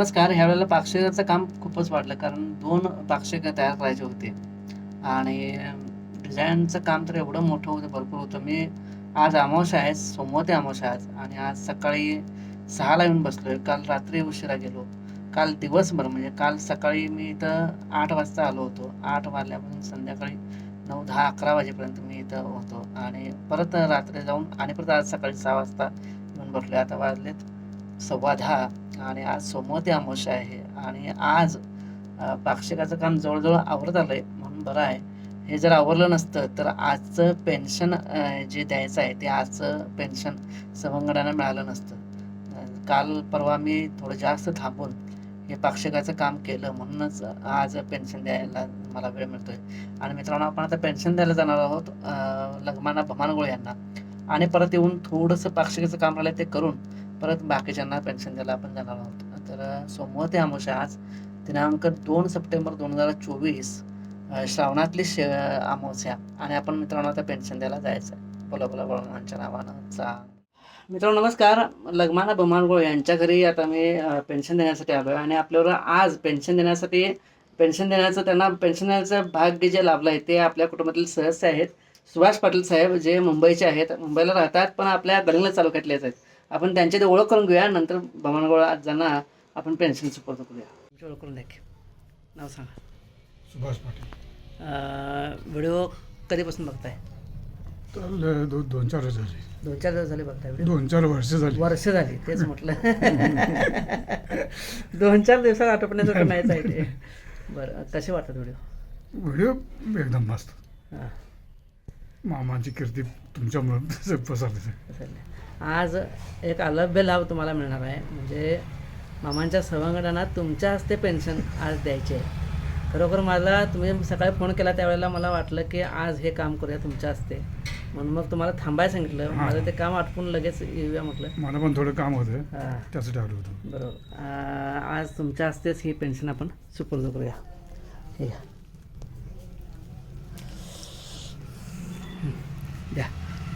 नमस्कार. ह्या वेळेला पाक्षिकाचं काम खूपच वाढलं कारण दोन पाक्षिक तयार करायचे होते. आणि डिझाईनचं काम तर एवढं मोठं होतं भरपूर होतं. मी आज अमावश्या आहे सोमवार ते अमावश्या आज. आणि आज सकाळी सहाला येऊन बसलोय. काल रात्री उशिरा गेलो. काल दिवसभर म्हणजे काल सकाळी मी इथं आठ वाजता आलो होतो. आठ वाजल्यापासून संध्याकाळी नऊ दहा अकरा वाजेपर्यंत मी इथं होतो. आणि परत रात्री जाऊन आणि परत आज सकाळी सहा वाजता येऊन बसलोय. आता वाजलेत सव्वा दहा. आणि आज सोमवार ते अमावस्या आहे. आणि आज पाक्षिकाचं काम जवळजवळ आवरत आलं आहे म्हणून बरं आहे. हे जर आवरलं नसतं तर आजचं पेन्शन जे द्यायचं आहे ते आजचं पेन्शन सवंगडानं मिळालं नसतं. काल परवा मी थोडं जास्त थांबून हे पाक्षिकाचं काम केलं म्हणूनच आज पेन्शन द्यायला मला वेळ मिळतोय. आणि मित्रांनो आपण आता पेन्शन द्यायला जाणार आहोत लग्माना भमानगोळ यांना. आणि परत येऊन थोडंसं पाक्षिकाचं काम राहिलं ते करून परत बाकीच्यांना पेन्शन द्यायला आपण जाणार आहोत. तर सोमवार ते अमावस्या आज दिनांक दोन सप्टेंबर दोन हजार चोवीस श्रावणातली शे अमावस्या आणि आपण मित्रांनो आता पेन्शन द्यायला जायचं आहे बोला बोला बळमांच्या नावानं. चा. मित्रांनो नमस्कार. लग्माना बमानगोळ यांच्या घरी आता मी पेन्शन देण्यासाठी आलो आहे आणि आपल्यावर आज पेन्शन देण्यासाठी पेन्शन देण्याचं त्यांना पेन्शन देण्याचं भाग्य जे लाभलं आहे ते आपल्या कुटुंबातील सदस्य आहेत. सुभाष पाटील साहेब जे मुंबईचे आहेत मुंबईला राहतात पण आपल्या गलिंगला तालुक्यातलेच आहेत. आपण त्यांची ते ओळख करून घेऊया. नंतर बमानगोळ ज्यांना आपण पेन्शन सुपूर्द करूया तुमची ओळख करून द्या की. नाव सांगा. सुभाष पाटील. व्हिडिओ कधीपासून बघताय? तर ल- दो दोन चार वर्ष झाली. दोन चार दिवस झाले बघताय व्हिडिओ? दोन चार वर्ष झाली. वर्ष झाली तेच म्हटलं. दोन चार दिवसात आटोपण्याचं नाहीच आहे ते. बरं कसे वाटतात व्हिडिओ? व्हिडिओ एकदम मस्त. हां. मामाची कीर्ती तुमच्यामुळे पसरते असेल. आज एक अलभ्य लाभ तुम्हाला मिळणार आहे. म्हणजे मामांच्या सभांगणात तुमच्या हस्ते पेन्शन आज द्यायचे आहे. खरोखर मला तुम्ही सकाळी फोन केला त्यावेळेला मला वाटलं की आज हे काम करूया तुमच्या हस्ते. म्हणून मग तुम्हाला थांबायला सांगितलं. माझं ते काम आटपून लगेच येऊया म्हटलं. मला पण थोडं काम होतं. त्यासाठी आलो होतो. बरोबर. आज तुमच्या हस्तेच ही पेन्शन आपण सुपूर्द करूया. हे हं, द्या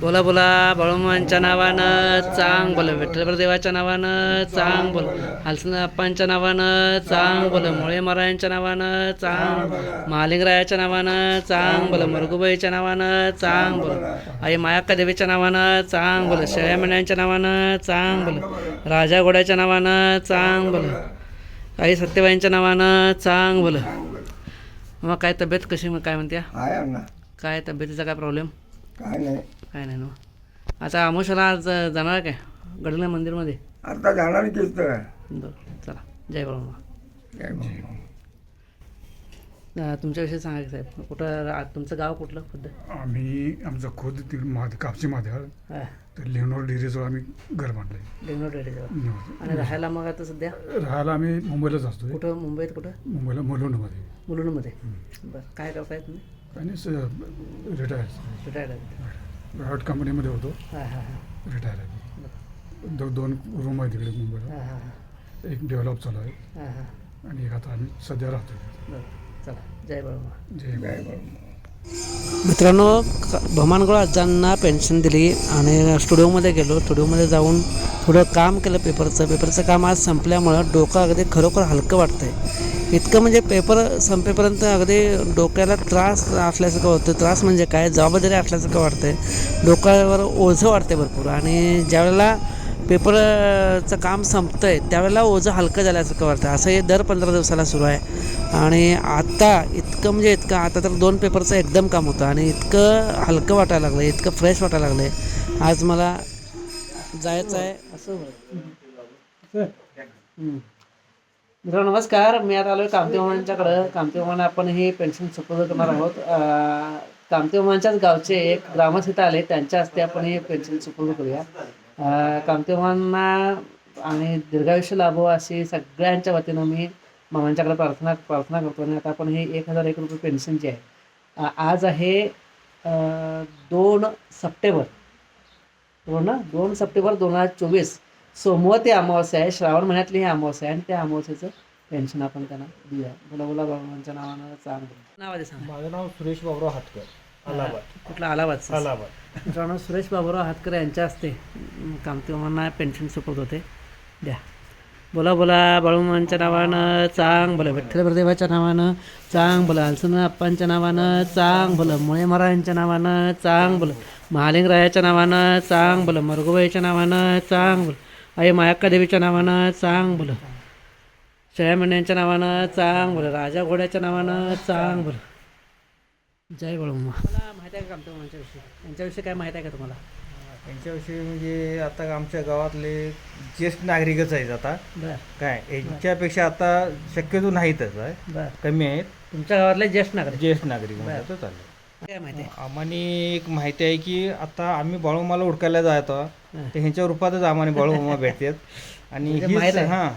बोला बोला बाळूमांच्या नावानं चांग बोला विठ्ठलभर देवाच्या नावानं चांग बोल हलसन अप्पांच्या नावानं चांग बोल मुळे महाराजांच्या नावानं चांग महालिंगरायाच्या नावानं चांग बोल मरगुबाईच्या नावानं चांग बोल आई मायाक्का देवीच्या नावानं चांग बोल शेळ्या मेंढ्यांच्या नावानं चांग बोल राजा घोड्याच्या नावानं चांग बोल आई सत्यबाईंच्या नावानं चांग बोल मग काय तब्येत कशी मग काय ना काय तब्येतीचा काय प्रॉब्लेम काय नाही. काय नाही ना. आता आमोशाला आज जाणार काय? गडला मंदिरमध्ये? आता जाणार बरं चला. जय काय बाबा. तुमच्याविषयी सांगा की साहेब. कुठं रा- तुमचं गाव कुठलं? खुद्द? आम्ही आमचं खोद ती माध कापची माध्यावर हां. तर लेनोर डेअरीजवळ आम्ही घर बांधलंय. डेंगनोट रेडीजवळ आणि निवास. राहायला मग आता सध्या? राहायला आम्ही मुंबईलाच असतोय. कुठं? मुंबईत कुठं? मुंबईला मुलुंडमध्ये. मुलुंडमध्ये. बरं काय करताय तुम्ही? आणि रिटायर. रिटायर्ड आहे. कंपनीमध्ये होतो. हां हां हां. रिटायर आहे. दो दोन रूम आहे तिकडे मुंबईला. हां हां हां. एक डेव्हलप चालू आहे. हां हां. आणि एक आता आम्ही सध्या राहतो. बरं. चला. जय बाळमा जय काय बाबा. मित्रांनो भमानगड अज्जांना पेन्शन दिली आणि स्टुडिओमध्ये गेलो. स्टुडिओमध्ये जाऊन थोडं काम केलं पेपरचं पेपरचं काम आज संपल्यामुळं डोकं अगदी खरोखर हलकं वाटतं आहे इतकं म्हणजे पेपर संपेपर्यंत अगदी डोक्याला त्रास असल्यासारखं होतं. त्रास म्हणजे काय? जबाबदारी असल्यासारखं वाटतं आहे डोक्यावर ओझं वाटते भरपूर. आणि ज्यावेळेला पेपरचं काम संपतं आहे त्यावेळेला ओझं हलकं झाल्यासारखं वाटतं. असं हे दर पंधरा दिवसाला सुरू आहे. आणि आत्ता इतकं म्हणजे इतकं आता तर दोन पेपरचं एकदम काम होतं आणि इतकं हलकं वाटायला लागलं इतकं फ्रेश वाटायला लागलं आहे आज मला जायचं आहे. असं मित्रांनो नमस्कार. मी आता आलो आहे कामतेमांच्याकडं कामतेमान आपण ही पेन्शन सुपूर्द करणार आहोत. अं, कामतेमांच्याच गावचे एक ग्रामस्थ आले त्यांच्या हस्ते आपण हे पेन्शन सुपूर्द करूया. अं, कामतेमांना आणि दीर्घायुष्य लाभो अशी सगळ्यांच्या वतीनं मी मामांच्याकडे प्रार्थना प्रार्थना करतो. आणि आता आपण ही एक हजार एक रुपये पेन्शन जी आहे आज आहे दोन सप्टेंबर. बरोबर ना? दोन सप्टेंबर दोन हजार चोवीस. सोमवार ते अमावस्या आहे. श्रावण महिन्यातली ही अमावस्या आहे. आणि त्या अमावस्याचं पेन्शन आपण त्यांना देऊया. बोला बोला बाबांच्या नावानं चांगलं. नाव आहे सांगा. माझं नाव सुरेश बाबुराव हातकर. अलाहाबाद. कुठला अलाहाबाद अलाहाबाद. मित्रांनो सुरेश बाबूराव हातकर यांच्या हस्ते कामतेमांना पेन्शन सुपत होते. द्या. बोला बोला बाळूमांच्या नावानं चांग बोला विठ्ठल प्रदेवाच्या नावानं चांग बोला अलसन अप्पांच्या नावानं चांग बोला मुळे महाराजांच्या नावानं चांग बोला महालिंगरायाच्या नावानं चांग बोला मरगुबाईच्या नावानं चांग बोला आई मायाक्का देवीच्या नावानं चांग बोला शयामण्यांच्या नावानं चांग बोला राजा घोड्याच्या नावानं चांग बोला जय बाळूमा मला माहिती आहे का आमच्या यांच्याविषयी यांच्याविषयी काय माहिती आहे का तुम्हाला? यांच्याविषयी म्हणजे आता आमच्या गावातले ज्येष्ठ नागरिकच आहेत आता. बरं. काय यांच्यापेक्षा आता शक्यतो नाहीतच आहे. बरं. कमी आहेत. तुमच्या गावातले ज्येष्ठ नागरिक? ज्येष्ठ नागरिक म्हणतात चालेल. काय माहिती आहे? आम्हाला एक माहिती आहे की आता आम्ही बाळूमाला उडकायला जातो. तर ह्यांच्या रूपातच आम्हाला बाळूमामा भेटतात. आणि म्हणजे हीच माहीत आहे. हां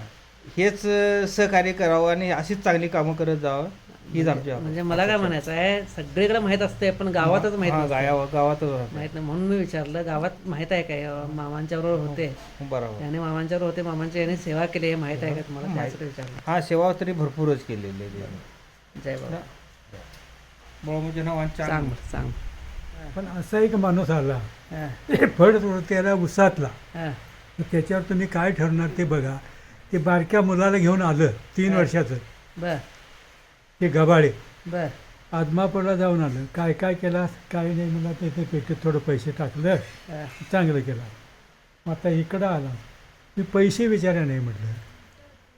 हेच अं, सहकार्य करावं आणि अशीच चांगली कामं करत जावं. हीच आमची म्हणजे मला काय म्हणायचं आहे सगळीकडे माहीत असते पण गावातच माहीत हां, गावातच. माहीत नाही म्हणून मी विचारलं गावात माहीत आहे काय मामांच्या बरोबर होते. बरोबर. त्याने मामांच्या बरोबर होते मामांची याने सेवा केली हे माहीत आहे का तुम्हाला? त्यासाठी विचारलं. हा सेवा तरी भरपूरच केलेली आहे. जय बाबा. सांग सांग. पण असा एक माणूस आला. हां, फळ त्याला उसातला. हां, त्याच्यावर तुम्ही काय ठरणार ते बघा. ते बारक्या मुलाला घेऊन आलं तीन वर्षाचं. बर. ते गबाळे. बर. आदमापूरला जाऊन आलं. काय काय केला? काय नाही मला तिथे पेटीत थोडं पैसे टाकलं. हां, चांगलं केलं. मग आता इकडं आला. मी पैसे विचारा नाही म्हटलं.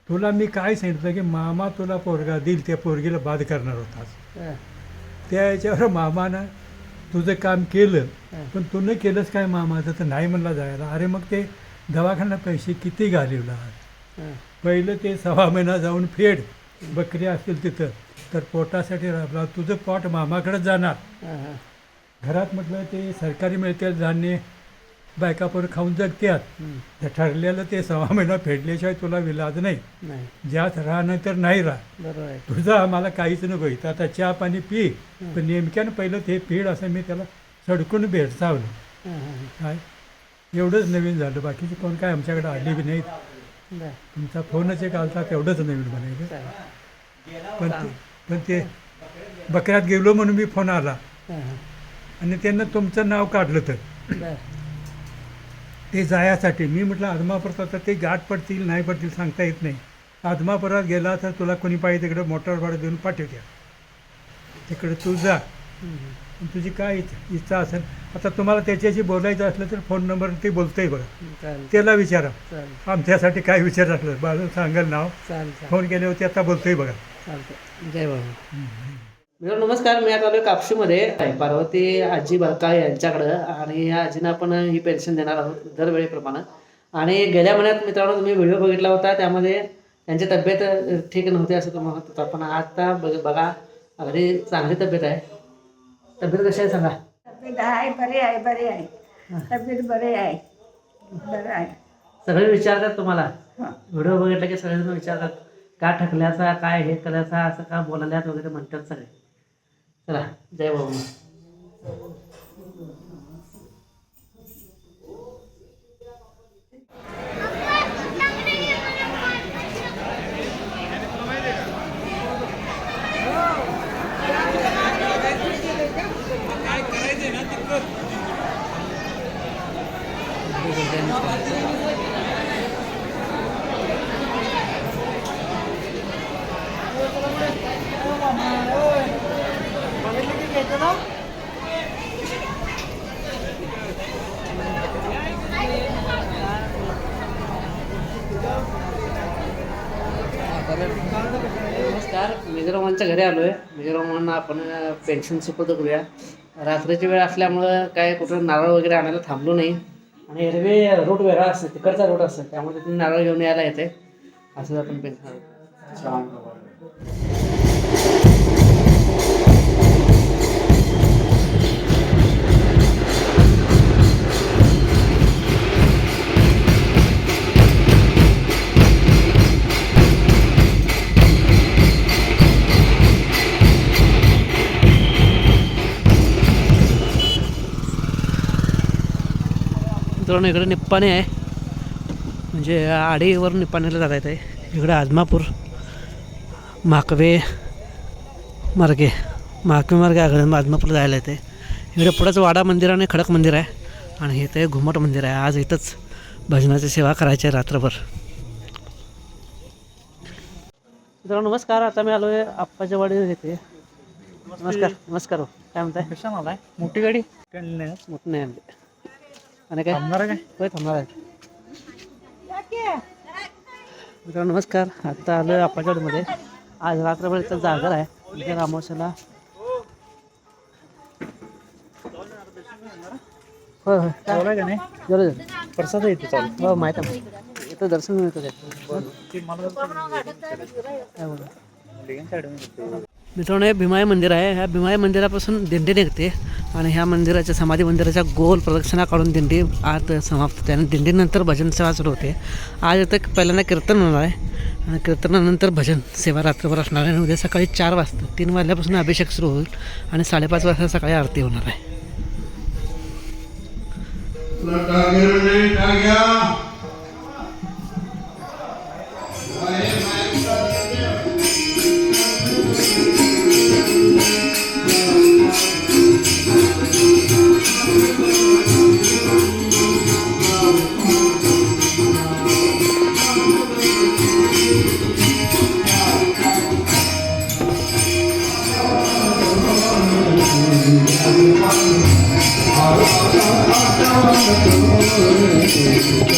तुला मी काय सांगितलं की मामा तुला पोरगा देईल त्या पोरगीला बाद करणार होतास हां, त्या याच्यावर मामानं तुझं काम केलं. हां. पण तू न केलंच काय मामाचं? तर नाही म्हणला जायला. अरे मग ते दवाखान्यात पैसे किती घालवला? हां, पहिलं ते सहा महिना जाऊन फेड. बकरी असतील तिथं. तर पोटासाठी राबला तुझं पोट मामाकडेच जाणार. घरात म्हटलं ते सरकारी मिळते धान्य बायकापूर खाऊन जगत्यात. हं, ते ठरलेलं ते सहा महिना फेडल्याशिवाय तुला विलाज नाही. ज्यात राहणं तर नाही राह तुझं आम्हाला काहीच नको. इथं आता चहा पाणी पी. पण नेमक्यानं पहिलं ते पीड असं मी त्याला सडकून भेडसावलं. हां. काय? एवढंच नवीन झालं. बाकीची कोण काय आमच्याकडे आली बी नाहीत. तुमचा फोनच एक आलता तेवढंच नवीन बनायचं पण पण ते बकऱ्यात गेलो म्हणून मी फोन आला. आणि त्यांना तुमचं नाव काढलं तर. ते जायासाठी. मी म्हटलं आदमापुरात आता ते गाठ पडतील नाही पडतील सांगता येत नाही. आदमापुरात गेला तर तुला कोणी पाहिजे तिकडं मोटर भाडं देऊन पाठवत्या तिकडे तू जा. तुझी काय इच्छ- असेल. आता तुम्हाला त्याच्याशी बोलायचं असलं तर फोन नंबर ते बोलतंय बघा त्याला विचारा. आमच्यासाठी काय विचार असलं. बाजू सांगाल नाव. फोन केले होते आता बोलतोय बघा. चालतंय. जय बाबा मित्रांनो नमस्कार. मी आता आलोय कापशीमध्ये. पार्वती आजी बरकाळे यांच्याकडं आणि या आजींना आपण ही पेन्शन देणार आहोत दरवेळेप्रमाणे. आणि गेल्या महिन्यात मित्रांनो तुम्ही व्हिडिओ बघितला होता. त्यामध्ये त्यांची तब्येत ठीक नव्हती असं तुम्ही म्हणत होता. पण आता बघ बघा अगदी चांगली तब्येत आहे. तब्येत कशी आहे सांगा. तब्येत आहे बरी आहे बरी आहे. तब्येत बरी आहे. बरं आहे. सगळे विचारतात तुम्हाला. व्हिडिओ बघितला की सगळेजण विचारतात. का ठकल्याचा काय हे करायचा असं का बोलायल्यात वगैरे म्हणतात सगळे. चला जय बाबा. घरी आलो आहे म्हणजे म्हणून आपण पेन्शन सुपूर्द करूया रात्रीची वेळ असल्यामुळं काय कुठं नारळ वगैरे आणायला थांबलो नाही. आणि हिरवे रूट वेगळा असतो तिकडचा रूट असतो त्यामुळे तिथून नारळ घेऊन यायला येते असं आपण पेन्शन मित्रांनो इकडे निप्पाणी आहे. म्हणजे आडीवर निप्पाणीला जाता येते इकडे आदमापूर माकवे मार्गे. माकवे मार्गे आगळ आदमापूरला जायला येते इकडे पुढंच वाडा मंदिर आणि खडक मंदिर आहे. आणि इथे घुमट मंदिर आहे. आज इथंच भजनाची सेवा करायची आहे रात्रभर. मित्रांनो नमस्कार. आता मी आलो आहे आप्पाच्या वाडी येते नमस्कार. नमस्कार हो. काय म्हणताय? कशाला मोठी गाडी? मोठं नाही आणले आणि काय? थांबणार काय? होय थांबणार आहे. मित्रांनो नमस्कार. आत्ता आलो आहे वाडीमध्ये आज रात्रभरचा जागर आहे. उद्या अमावस्याला होय होय. काय बोलाय का नाही? जरूर प्रसाद येते चालू. हो माहीत आहे. इथं दर्शन मिळतं त्याचं ते मला काय बोला? मित्रांनो हे भीमाई मंदिर आहे. ह्या भीमाई मंदिरापासून दिंडी निघते. आणि ह्या मंदिराच्या समाधी मंदिराच्या गोल प्रदक्षिणा काढून दिंडी आत समाप्त होते आणि दिंडीनंतर भजन सेवा सुरू होते. आज आता पहिल्यांदा कीर्तन होणार आहे. आणि कीर्तनानंतर भजन सेवा रात्रभर असणार आहे आणि उद्या सकाळी चार वाजता तीन वाजल्यापासून अभिषेक सुरू होईल आणि साडेपाच वाजता सकाळी आरती होणार आहे. Oh, my God.